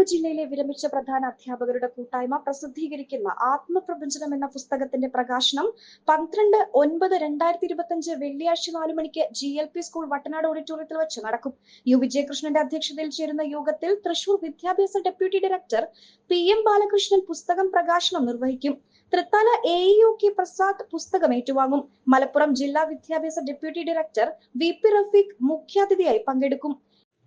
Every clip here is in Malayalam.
ഉപജില്ലയിലെ വിരമിച്ച പ്രധാന അധ്യാപകരുടെ കൂട്ടായ്മ പ്രസിദ്ധീകരിക്കുന്ന ആത്മപ്രപഞ്ചനം എന്ന പുസ്തകത്തിന്റെ പ്രകാശനം പന്ത്രണ്ട് ഒൻപത് രണ്ടായിരത്തി ഇരുപത്തിയഞ്ച് വെള്ളിയാഴ്ച നാലു മണിക്ക് G L P school Vattanad ഓഡിറ്റോറിയത്തിൽ വെച്ച് നടക്കും. യു വിജയകൃഷ്ണന്റെ അധ്യക്ഷതയിൽ ചേരുന്ന യോഗത്തിൽ തൃശൂർ വിദ്യാഭ്യാസ deputy director P M Balakrishnan പുസ്തകം പ്രകാശനം നിർവഹിക്കും. Thrithala A U K Prasad പുസ്തകം ഏറ്റുവാങ്ങും. മലപ്പുറം ജില്ലാ വിദ്യാഭ്യാസ deputy director V P Rafeeq മുഖ്യാതിഥിയായി പങ്കെടുക്കും.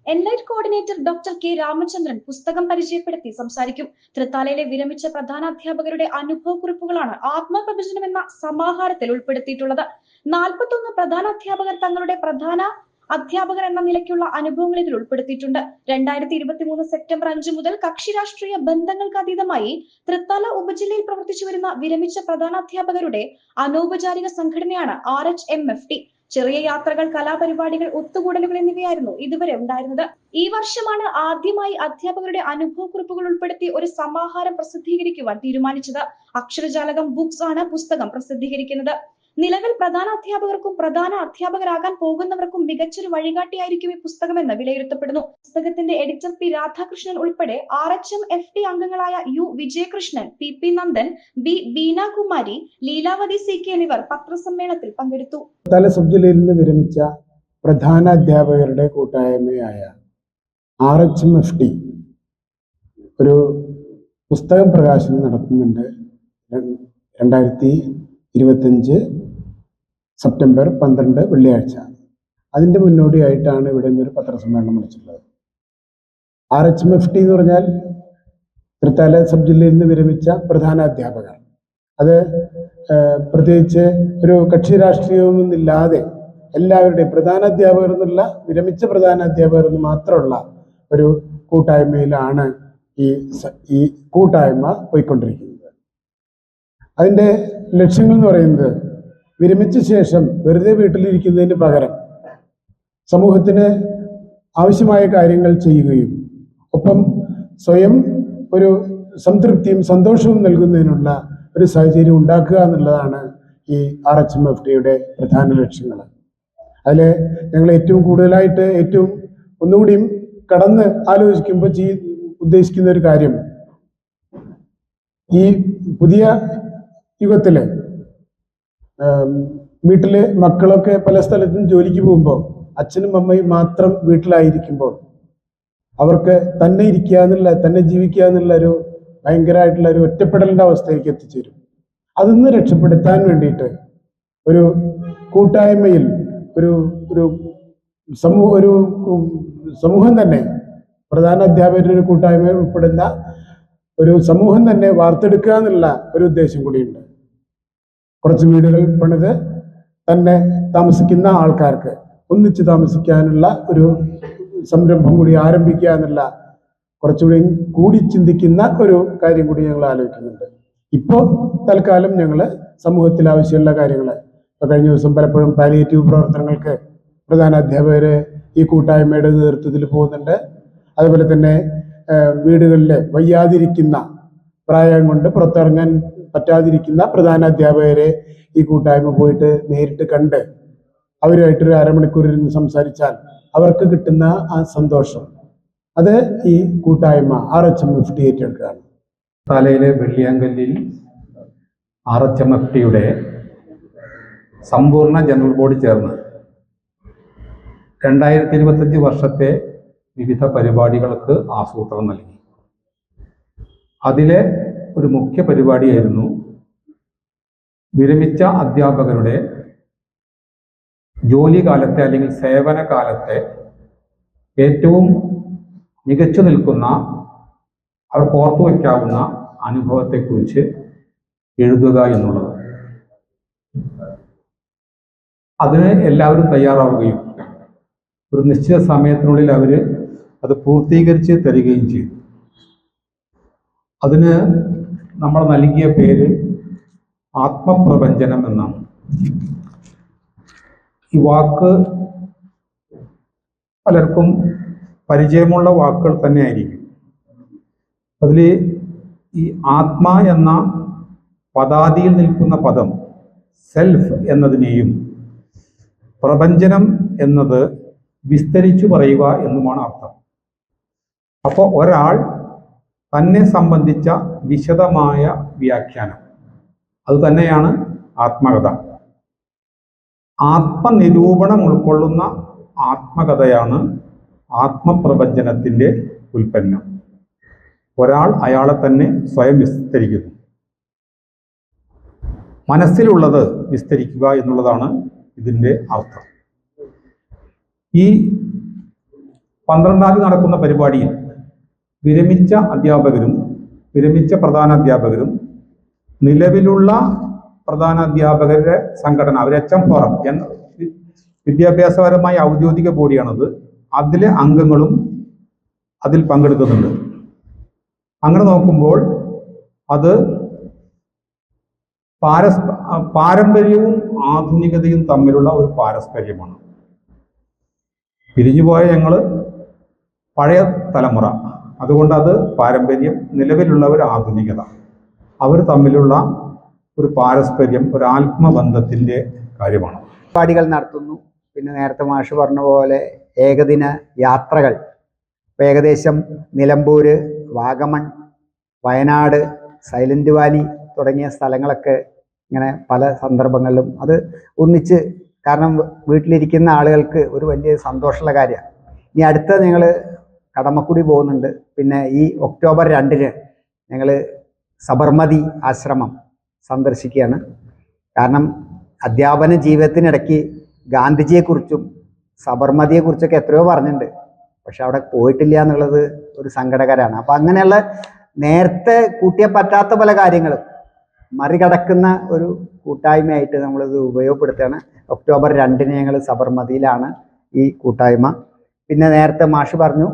Enlight coordinator doctor K Ramachandran പുസ്തകം പരിചയപ്പെടുത്തി സംസാരിക്കും. തൃത്താലയിലെ വിരമിച്ച പ്രധാന അധ്യാപകരുടെ അനുഭവക്കുറിപ്പുകളാണ് ആത്മപ്രവചനം എന്ന സമാഹാരത്തിൽ ഉൾപ്പെടുത്തിയിട്ടുള്ളത്. നാൽപ്പത്തൊന്ന് പ്രധാന അധ്യാപകർ തങ്ങളുടെ പ്രധാന അധ്യാപകർ എന്ന നിലയ്ക്കുള്ള അനുഭവങ്ങൾ ഇതിൽ ഉൾപ്പെടുത്തിയിട്ടുണ്ട്. രണ്ടായിരത്തി ഇരുപത്തി മൂന്ന് സെപ്റ്റംബർ അഞ്ച് മുതൽ കക്ഷി രാഷ്ട്രീയ ബന്ധങ്ങൾക്ക് അതീതമായി തൃത്താല ഉപജില്ലയിൽ പ്രവർത്തിച്ചു വരുന്ന വിരമിച്ച പ്രധാന അധ്യാപകരുടെ അനൗപചാരിക സംഘടനയാണ് R H M F T. ചെറിയ യാത്രകൾ കലാപരിപാടികൾ ഒത്തുകൂടലുകൾ എന്നിവയായിരുന്നു ഇതുവരെ ഉണ്ടായിരുന്നത്. ഈ വർഷമാണ് ആദ്യമായി അധ്യാപകരുടെ അനുഭവക്കുറിപ്പുകൾ ഉൾപ്പെടുത്തി ഒരു സമാഹാരം പ്രസിദ്ധീകരിക്കുവാൻ തീരുമാനിച്ചത്. അക്ഷരജാലകം ബുക്സ് ആണ് പുസ്തകം പ്രസിദ്ധീകരിക്കുന്നത്. നിലവിൽ പ്രധാന അധ്യാപകർക്കും പ്രധാന അധ്യാപകരാകാൻ പോകുന്നവർക്കും മികച്ചൊരു വഴികാട്ടിയായിരിക്കും ഈ പുസ്തകമെന്ന് വിലയിരുത്തപ്പെടുന്നു. പുസ്തകത്തിന്റെ എഡിറ്റർ പി രാധാകൃഷ്ണൻ ഉൾപ്പെടെ R H M F T അംഗങ്ങളായ U Vijayakrishnan P P Nandan B Beenakumari Leelavathi C K എന്നിവർ പത്രസമ്മേളനത്തിൽ പങ്കെടുത്തു. തല ജില്ലയിൽ നിന്ന് വിരമിച്ച പ്രധാന അധ്യാപകരുടെ കൂട്ടായ്മയായ R H M F T ഒരു പുസ്തകം പ്രകാശനം നടത്തുന്നുണ്ട്. രണ്ടായിരത്തി ഇരുപത്തഞ്ച് സെപ്റ്റംബർ പന്ത്രണ്ട് വെള്ളിയാഴ്ച. അതിന്റെ മുന്നോടിയായിട്ടാണ് ഇവിടെ നിന്നൊരു പത്രസമ്മേളനം വിളിച്ചിട്ടുള്ളത്. R H M F T എന്ന് പറഞ്ഞാൽ തൃത്താല സബ് ജില്ലയിൽ നിന്ന് വിരമിച്ച പ്രധാന അധ്യാപകർ. അത് പ്രത്യേകിച്ച് ഒരു കക്ഷി രാഷ്ട്രീയമൊന്നുമില്ലാതെ എല്ലാവരുടെയും പ്രധാന അധ്യാപകർ എന്നുള്ള വിരമിച്ച പ്രധാന അധ്യാപകർ എന്ന് മാത്രമുള്ള ഒരു കൂട്ടായ്മയിലാണ് ഈ ഈ കൂട്ടായ്മ പോയിക്കൊണ്ടിരിക്കുന്നത്. അതിന്റെ ലക്ഷ്യങ്ങൾ എന്ന് പറയുന്നത് വിരമിച്ച ശേഷം വെറുതെ വീട്ടിലിരിക്കുന്നതിന് പകരം സമൂഹത്തിന് ആവശ്യമായ കാര്യങ്ങൾ ചെയ്യുകയും ഒപ്പം സ്വയം ഒരു സംതൃപ്തിയും സന്തോഷവും നൽകുന്നതിനുള്ള ഒരു സാഹചര്യം ഉണ്ടാക്കുക എന്നുള്ളതാണ് ഈ ആർ എച്ച് എം എഫ് ഡിയുടെ പ്രധാന ലക്ഷ്യങ്ങൾ. അതിൽ ഞങ്ങൾ ഏറ്റവും കൂടുതലായിട്ട് ഏറ്റവും ഒന്നുകൂടിയും കടന്ന് ആലോചിക്കുമ്പോൾ ചെയ് ഉദ്ദേശിക്കുന്ന ഒരു കാര്യം ഈ പുതിയ യുഗത്തിൽ. വീട്ടിൽ മക്കളൊക്കെ പല സ്ഥലത്തും ജോലിക്ക് പോകുമ്പോൾ അച്ഛനും അമ്മയും മാത്രം വീട്ടിലായിരിക്കുമ്പോൾ അവർക്ക് തന്നെ ഇരിക്കുക എന്നുള്ള തന്നെ ജീവിക്കുക എന്നുള്ള ഒരു ഭയങ്കരമായിട്ടുള്ള ഒരു ഒറ്റപ്പെടലിന്റെ അവസ്ഥയിലേക്ക് എത്തിച്ചേരും. അതിൽ നിന്ന് രക്ഷപ്പെടുത്താൻ വേണ്ടിയിട്ട് ഒരു കൂട്ടായ്മയിൽ ഒരു ഒരു സമൂഹ ഒരു സമൂഹം തന്നെ പ്രധാന അധ്യാപകരുടെ ഒരു കൂട്ടായ്മയിൽ ഉൾപ്പെടുന്ന ഒരു സമൂഹം തന്നെ വാർത്തെടുക്കുക എന്നുള്ള ഒരു ഉദ്ദേശം കൂടിയുണ്ട്. കുറച്ച് വീടുകൾ പണിത് തന്നെ താമസിക്കുന്ന ആൾക്കാർക്ക് ഒന്നിച്ച് താമസിക്കാനുള്ള ഒരു സംരംഭം കൂടി ആരംഭിക്കുക എന്നുള്ള കുറച്ചുകൂടി കൂടി ചിന്തിക്കുന്ന ഒരു കാര്യം കൂടി ഞങ്ങൾ ആലോചിക്കുന്നുണ്ട്. ഇപ്പോൾ തൽക്കാലം ഞങ്ങൾ സമൂഹത്തിൽ ആവശ്യമുള്ള കാര്യങ്ങൾ ഇപ്പോൾ കഴിഞ്ഞ ദിവസം പലപ്പോഴും പാലിയേറ്റീവ് പ്രവർത്തനങ്ങൾക്ക് പ്രധാന അധ്യാപകർ ഈ കൂട്ടായ്മയുടെ നേതൃത്വത്തിൽ പോകുന്നുണ്ട്. അതുപോലെ തന്നെ വീടുകളിൽ വയ്യാതിരിക്കുന്ന പ്രായം കൊണ്ട് പുറത്തിറങ്ങാൻ പറ്റാതിരിക്കുന്ന പ്രധാന അധ്യാപകരെ ഈ കൂട്ടായ്മ പോയിട്ട് നേരിട്ട് കണ്ട് അവരുമായിട്ടൊരു അരമണിക്കൂർ ഇരുന്ന് സംസാരിച്ചാൽ അവർക്ക് കിട്ടുന്ന ആ സന്തോഷം. അത് ഈ കൂട്ടായ്മ R H M F T ഏറ്റെടുക്കുകയാണ്. തലയിലെ വെള്ളിയാങ്കല്ലിൽ ആർ എച്ച് എം എഫ് ടിയുടെ സമ്പൂർണ ജനറൽ ബോഡി ചേർന്ന് രണ്ടായിരത്തി ഇരുപത്തഞ്ച് വർഷത്തെ വിവിധ പരിപാടികൾക്ക് ആസൂത്രണം നൽകി. അതിലെ ഒരു മുഖ്യ പരിപാടിയായിരുന്നു. വിരമിച്ച അധ്യാപകരുടെ ജോലി കാലത്തെ അല്ലെങ്കിൽ സേവന കാലത്തെ ഏറ്റവും മികച്ചു നിൽക്കുന്ന അവർ ഓർത്തു വയ്ക്കാവുന്ന അനുഭവത്തെക്കുറിച്ച് എഴുതുക എന്നുള്ളത്. അതിന് എല്ലാവരും തയ്യാറാവുകയും ഒരു നിശ്ചിത സമയത്തിനുള്ളിൽ അവർ അത് പൂർത്തീകരിച്ച് തരികയും ചെയ്തു. അതിന് നമ്മൾ നൽകിയ പേര് ആത്മപ്രപഞ്ചനം എന്നാണ്. ഈ വാക്ക് പലർക്കും പരിചയമുള്ള വാക്കുകൾ തന്നെ ആയിരിക്കും അതിൽ ഈ ആത്മ എന്ന പദാതിയിൽ നിൽക്കുന്ന പദം സെൽഫ് എന്നതിനെയും പ്രപഞ്ചനം എന്നത് വിസ്തരിച്ചു പറയുക എന്നുമാണ് അർത്ഥം. അപ്പോൾ ഒരാൾ തന്നെ സംബന്ധിച്ച വിശദമായ വ്യാഖ്യാനം. അത് തന്നെയാണ് ആത്മകഥ. ആത്മനിരൂപണം ഉൾക്കൊള്ളുന്ന ആത്മകഥയാണ് ആത്മപ്രപഞ്ചനത്തിന്റെ ഉൽപ്പന്നം. ഒരാൾ അയാളെ തന്നെ സ്വയം വിസ്തരിക്കുന്നു. മനസ്സിലുള്ളത് വിസ്തരിക്കുക എന്നുള്ളതാണ് ഇതിന്റെ അർത്ഥം. ഈ പന്ത്രണ്ടാം നടക്കുന്ന പരിപാടിയിൽ വിരമിച്ച അധ്യാപകരും വിരമിച്ച പ്രധാന അധ്യാപകരും നിലവിലുള്ള പ്രധാന അധ്യാപകരുടെ സംഘടന അവർ എച്ച് എം ഫോറം എന്ന വിദ്യാഭ്യാസപരമായ ഔദ്യോഗിക ബോഡിയാണത്. അതിലെ അംഗങ്ങളും അതിൽ പങ്കെടുക്കുന്നുണ്ട്. അങ്ങനെ നോക്കുമ്പോൾ അത് പാരസ് പാരമ്പര്യവും ആധുനികതയും തമ്മിലുള്ള ഒരു പാരസ്പര്യമാണ്. പിരിഞ്ഞുപോയ ഞങ്ങൾ പഴയ തലമുറ. അതുകൊണ്ട് അത് പാരമ്പര്യം നിലവിലുള്ള ഒരു ആധുനികത. അവർ തമ്മിലുള്ള ഒരു പാരസ്പര്യം ഒരു ആത്മബന്ധത്തിന്റെ കാര്യമാണ്. പരിപാടികൾ നടത്തുന്നു. പിന്നെ നേരത്തെ മാഷ് പറഞ്ഞ പോലെ ഏകദിന യാത്രകൾ. ഇപ്പം ഏകദേശം നിലമ്പൂർ വാഗമൺ വയനാട് സൈലന്റ് വാലി തുടങ്ങിയ സ്ഥലങ്ങളൊക്കെ ഇങ്ങനെ പല സന്ദർഭങ്ങളിലും അത് ഒന്നിച്ച് കാരണം വീട്ടിലിരിക്കുന്ന ആളുകൾക്ക് ഒരു വലിയ സന്തോഷമുള്ള കാര്യമാണ്. ഇനി അടുത്ത ഞങ്ങൾ കടമക്കുടി പോകുന്നുണ്ട്. പിന്നെ ഈ ഒക്ടോബർ രണ്ടിന് ഞങ്ങൾ സബർമതി ആശ്രമം സന്ദർശിക്കുകയാണ്. കാരണം അധ്യാപന ജീവിതത്തിനിടയ്ക്ക് ഗാന്ധിജിയെക്കുറിച്ചും സബർമതിയെക്കുറിച്ചൊക്കെ എത്രയോ പറഞ്ഞിട്ടുണ്ട്. പക്ഷെ അവിടെ പോയിട്ടില്ല എന്നുള്ളത് ഒരു സങ്കടകരമാണ്. അപ്പം അങ്ങനെയുള്ള നേരത്തെ കൂട്ടിയ പറ്റാത്ത പല കാര്യങ്ങളും മറികടക്കുന്ന ഒരു കൂട്ടായ്മയായിട്ട് നമ്മളിത് ഉപയോഗപ്പെടുത്തുകയാണ്. ഒക്ടോബർ രണ്ടിന് ഞങ്ങൾ സബർമതിയിലാണ് ഈ കൂട്ടായ്മ. പിന്നെ നേരത്തെ മാഷ് പറഞ്ഞു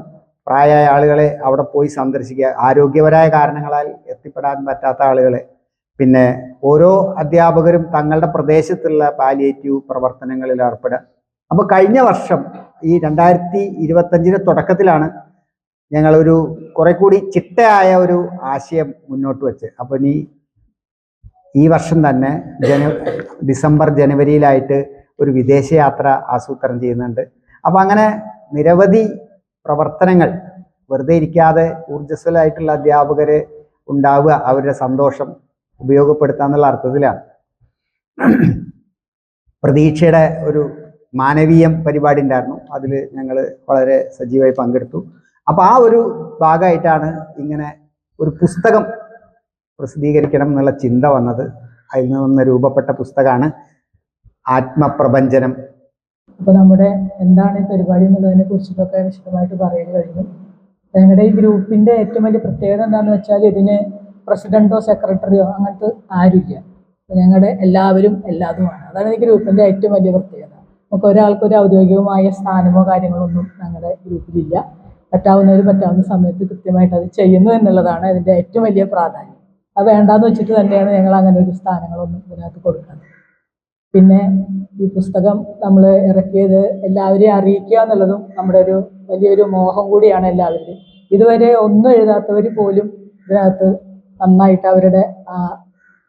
പ്രായമായ ആളുകളെ അവിടെ പോയി സന്ദർശിക്കുക. ആരോഗ്യപരമായ കാരണങ്ങളാൽ എത്തിപ്പെടാൻ പറ്റാത്ത ആളുകളെ. പിന്നെ ഓരോ അധ്യാപകരും തങ്ങളുടെ പ്രദേശത്തുള്ള പാലിയേറ്റീവ് പ്രവർത്തനങ്ങളിൽ ഏർപ്പെടുക. അപ്പോൾ കഴിഞ്ഞ വർഷം ഈ രണ്ടായിരത്തി ഇരുപത്തഞ്ചിന്റെ തുടക്കത്തിലാണ് ഞങ്ങളൊരു കുറെ കൂടി ചിട്ടയായ ഒരു ആശയം മുന്നോട്ട് വെച്ച്. അപ്പോൾ ഇനി ഈ വർഷം തന്നെ ജന ഡിസംബർ ജനുവരിയിലായിട്ട് ഒരു വിദേശയാത്ര ആസൂത്രണം ചെയ്യുന്നുണ്ട്. അപ്പോൾ അങ്ങനെ നിരവധി പ്രവർത്തനങ്ങൾ. വെറുതെ ഇരിക്കാതെ ഊർജസ്വലായിട്ടുള്ള അധ്യാപകർ ഉണ്ടാവുക അവരുടെ സന്തോഷം ഉപയോഗപ്പെടുത്തുക എന്നുള്ള അർത്ഥത്തിലാണ്. പ്രതീക്ഷയുടെ ഒരു മാനവീയം പരിപാടി ഉണ്ടായിരുന്നു. അതിൽ ഞങ്ങൾ വളരെ സജീവമായി പങ്കെടുത്തു. അപ്പോൾ ആ ഒരു ഭാഗമായിട്ടാണ് ഇങ്ങനെ ഒരു പുസ്തകം പ്രസിദ്ധീകരിക്കണം എന്നുള്ള ചിന്ത വന്നത്. അതിൽ നിന്ന് രൂപപ്പെട്ട പുസ്തകമാണ് ആത്മപ്രപഞ്ചനം അപ്പോൾ നമ്മുടെ എന്താണ് ഈ പരിപാടി എന്നുള്ളതിനെ കുറിച്ചിട്ടൊക്കെ വിശദമായിട്ട് പറയാൻ കഴിഞ്ഞു. ഞങ്ങളുടെ ഈ ഗ്രൂപ്പിന്റെ ഏറ്റവും വലിയ പ്രത്യേകത എന്താണെന്ന് വെച്ചാൽ ഇതിന് പ്രസിഡന്റോ സെക്രട്ടറിയോ അങ്ങനത്തെ ആരുമില്ല. ഞങ്ങളുടെ എല്ലാവരും എല്ലാതുമാണ്. അതാണ് ഈ ഗ്രൂപ്പിന്റെ ഏറ്റവും വലിയ പ്രത്യേകത. നമുക്ക് ഒരാൾക്കൊരു ഔദ്യോഗികമായ സ്ഥാനമോ കാര്യങ്ങളോ ഒന്നും ഞങ്ങളുടെ ഗ്രൂപ്പിലില്ല. പറ്റാവുന്നവർ പറ്റാവുന്ന സമയത്ത് കൃത്യമായിട്ട് അത് ചെയ്യുന്നു എന്നുള്ളതാണ് ഇതിന്റെ ഏറ്റവും വലിയ പ്രാധാന്യം. അത് വേണ്ടാന്ന് വെച്ചിട്ട് തന്നെയാണ് ഞങ്ങൾ അങ്ങനെ ഒരു സ്ഥാനങ്ങളൊന്നും ഇതിനകത്ത് കൊടുക്കുന്നത്. പിന്നെ ഈ പുസ്തകം നമ്മൾ ഇറക്കിയത് എല്ലാവരെയും അറിയിക്കുക എന്നുള്ളതും നമ്മുടെ ഒരു വലിയൊരു മോഹം കൂടിയാണ് എല്ലാവരുടെയും. ഇതുവരെ ഒന്നും എഴുതാത്തവർ പോലും ഇതിനകത്ത് നന്നായിട്ട് അവരുടെ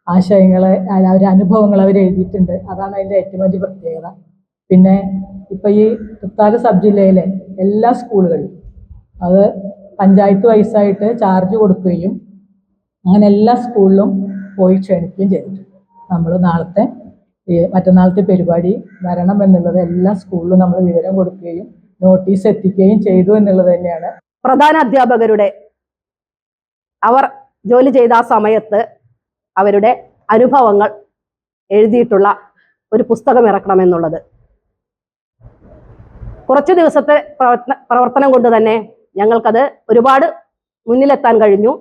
ആശയങ്ങളെ അവരുടെ അനുഭവങ്ങൾ അവർ എഴുതിയിട്ടുണ്ട്. അതാണ് അതിന്റെ ഏറ്റവും വലിയ പ്രത്യേകത. പിന്നെ ഇപ്പം ഈ തൃത്താല സബ് ജില്ലയിലെ എല്ലാ സ്കൂളുകളിലും അത് പഞ്ചായത്ത് വയസ്സായിട്ട് ചാർജ് കൊടുക്കുകയും അങ്ങനെ എല്ലാ സ്കൂളിലും പോയി ക്ഷണിക്കുകയും ചെയ്തിട്ടുണ്ട്. നമ്മൾ നാളത്തെ മറ്റന്നാളത്തെ പരിപാടി വരണം എന്നുള്ളത് എല്ലാ സ്കൂളിലും നമ്മൾ വിവരം കൊടുക്കുകയും നോട്ടീസ് എത്തിക്കുകയും ചെയ്തു എന്നുള്ളത് തന്നെയാണ്. പ്രധാന അധ്യാപകരുടെ അവർ ജോലി ചെയ്ത ആ സമയത്ത് അവരുടെ അനുഭവങ്ങൾ എഴുതിയിട്ടുള്ള ഒരു പുസ്തകം ഇറക്കണമെന്നുള്ളത് കുറച്ച് ദിവസത്തെ പ്രവർത്തന പ്രവർത്തനം കൊണ്ട് തന്നെ ഞങ്ങൾക്കത് ഒരുപാട് മുന്നിലെത്താൻ കഴിഞ്ഞു.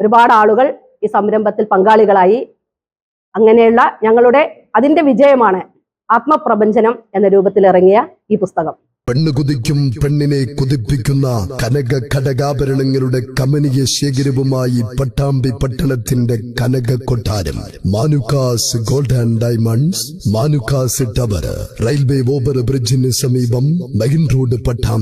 ഒരുപാട് ആളുകൾ ഈ സംരംഭത്തിൽ പങ്കാളികളായി. അങ്ങനെയുള്ള ഞങ്ങളുടെ അതിന്റെ വിജയമാണ് ആത്മപ്രപഞ്ചനം എന്ന രൂപത്തിൽ ഇറങ്ങിയ ഈ പുസ്തകം. പെണ്ണ് കുതിക്കും പെണ്ണിനെ കുതിപ്പിക്കുന്ന കനക ഘടകാഭരണങ്ങളുടെ കമനീയ ശേഖരവുമായി പട്ടാമ്പി പട്ടണത്തിന്റെ കനക കൊട്ടാരം. Manukkas gold and diamonds Manukkas tower railway over ബ്രിഡ്ജിന് സമീപം മെയിൻ റോഡ് പട്ടാമ്പി.